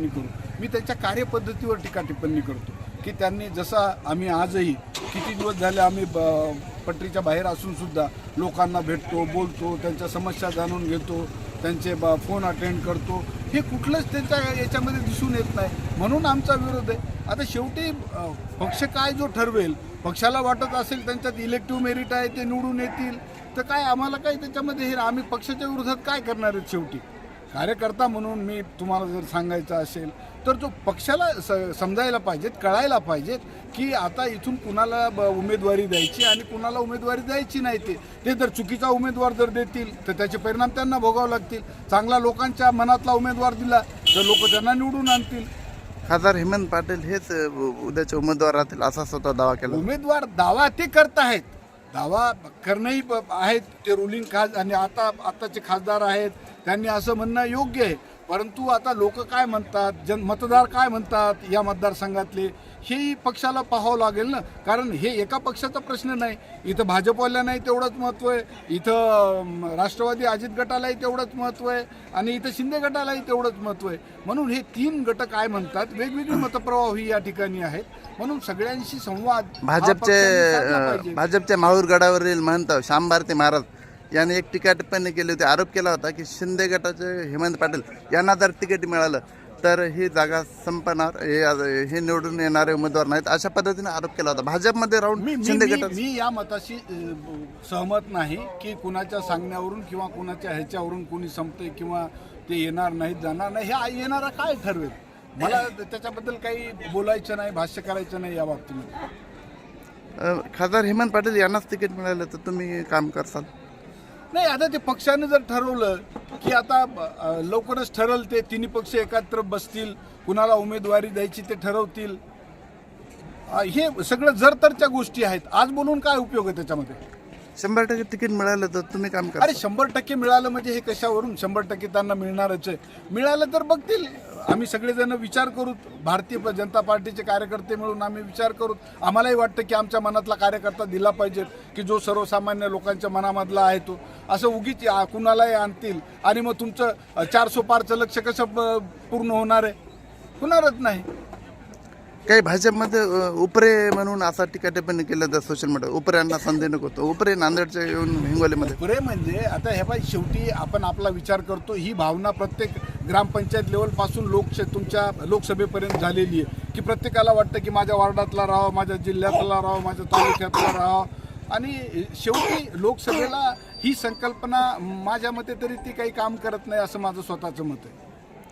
टिप्पणी करू. मी त्यांच्या कार्यपद्धतीवर टीका टिप्पणी करतो की त्यांनी जसा आम्ही आजही किती दिवस झाले आम्ही ब- पटरीच्या बाहेर असूनसुद्धा लोकांना भेटतो बोलतो त्यांच्या समस्या जाणून घेतो त्यांचे ब फोन अटेंड करतो. हे कुठलंच त्यांच्या याच्यामध्ये दिसून येत नाही. म्हणून आमचा विरोध आहे. आता शेवटी पक्ष काय जो ठरवेल पक्षाला वाटत असेल त्यांच्यात इलेक्टिव्ह मेरिट आहे ते निवडून येतील तर काय आम्हाला काय त्याच्यामध्ये हे आम्ही पक्षाच्या विरोधात काय करणार आहेत शेवटी? कार्यकर्ता म्हणून मी तुम्हाला जर सांगायचं असेल तर जो पक्षाला स समजायला पाहिजेत कळायला पाहिजेत की आता इथून कुणाला ब उमेदवारी द्यायची आणि कुणाला उमेदवारी द्यायची नाही ते. ते जर चुकीचा उमेदवार जर देतील तर त्याचे परिणाम त्यांना भोगावे लागतील. चांगला लोकांच्या मनातला उमेदवार दिला तर लोक त्यांना निवडून आणतील. खासदार हेमंत पाटील हेच उद्याचे उमेदवार राहतील असा स्वतः दावा केला. उमेदवार दावा ते करत आहेत. दावा करणंही प- आहेत. ते रुलिंग खास आणि आता आत्ताचे खासदार आहेत. त्यांनी असं म्हणणं योग्य आहे. परंतु आता लोक काय म्हणतात जन मतदार काय म्हणतात या मतदारसंघातले हेही पक्षाला पाहावं लागेल ना? कारण हे एका पक्षाचा प्रश्न नाही. इथं भाजपवाल्यांनाही तेवढंच महत्त्व आहे. इथं राष्ट्रवादी अजित गटालाही तेवढंच महत्त्व आहे. आणि इथं शिंदे गटालाही तेवढंच महत्त्व आहे. म्हणून हे तीन गट काय म्हणतात वेगवेगळी मतप्रवाह ही या ठिकाणी आहेत. म्हणून सगळ्यांशी संवाद भाजपचे. भाजपच्या माहूर गडावरील महंत श्याम भारती महाराज यांनी एक टीका टिप्पणी केली होती. आरोप केला होता की शिंदे गटाचे हेमंत पाटील यांना जर तिकीट मिळालं तर ही जागा संपणार हे हे निवडून येणारे उमेदवार नाहीत. अशा पद्धतीने आरोप केला होता. भाजपमध्ये राहून शिंदे गटात मी या मताशी सहमत नाही की कुणाच्या सांगण्यावरून किंवा कुणाच्या ह्याच्यावरून कुणी संपते किंवा ते येणार नाहीत जाणार नाही. हे येणारा काय ठरवेल? मला त्याच्याबद्दल काही बोलायचं नाही भाष्य करायचं नाही या बाबतीमध्ये. खासदार हेमंत पाटील यांनाच तिकीट मिळालं तर तुम्ही काम करसाल. नाही आता ते पक्षाने जर ठरवलं की आता लवकरच ठरल ते तिन्ही पक्ष एकत्र बसतील कुणाला उमेदवारी द्यायची ते ठरवतील. हे सगळं जर तरच्या गोष्टी आहेत. आज बोलून काय उपयोग आहे त्याच्यामध्ये? शंभर टक्के तिकीट मिळालं तर तुम्ही काम अरे करा शंभर टक्के मिळालं म्हणजे हे कशावरून? शंभर टक्के त्यांना मिळणारच आहे. मिळालं तर बघतील. आम्ही सगळेजण विचार करू भारतीय जनता पार्टीचे कार्यकर्ते मिळून आम्ही विचार करू आम्हालाही वाटतं की आमच्या मनातला कार्यकर्ता दिला पाहिजे की जो सर्वसामान्य लोकांच्या मनामधला आहे तो. असं उगीच कुणालाही आणतील. आणि मग तुमचं अ, चारसो पारचं लक्ष कसं पूर्ण होणार आहे? होणारच नाही. काही भाजपमध्ये अ, उपरे म्हणून असा टीका टिप्पणी केलं जातं सोशल मीडिया उपऱ्यांना संधी नको होतो. उपरे नांदेडच्या येऊन हिंगोलीमध्ये. पुरे म्हणजे आता हे पाहिजे शेवटी आपण आपला विचार करतो ही भावना प्रत्येक ग्रामपंचायत लेवलपासून लोकश तुमच्या लोकसभेपर्यंत झालेली आहे. की प्रत्येकाला वाटतं की माझ्या वार्डातला राहावं माझ्या जिल्ह्यातला राहावं माझ्या तालुक्यातला राहावं. आणि शेवटी लोकसभेला ही संकल्पना माझ्या मते तरी ती काही काम करत नाही असं माझं स्वतःचं मत आहे.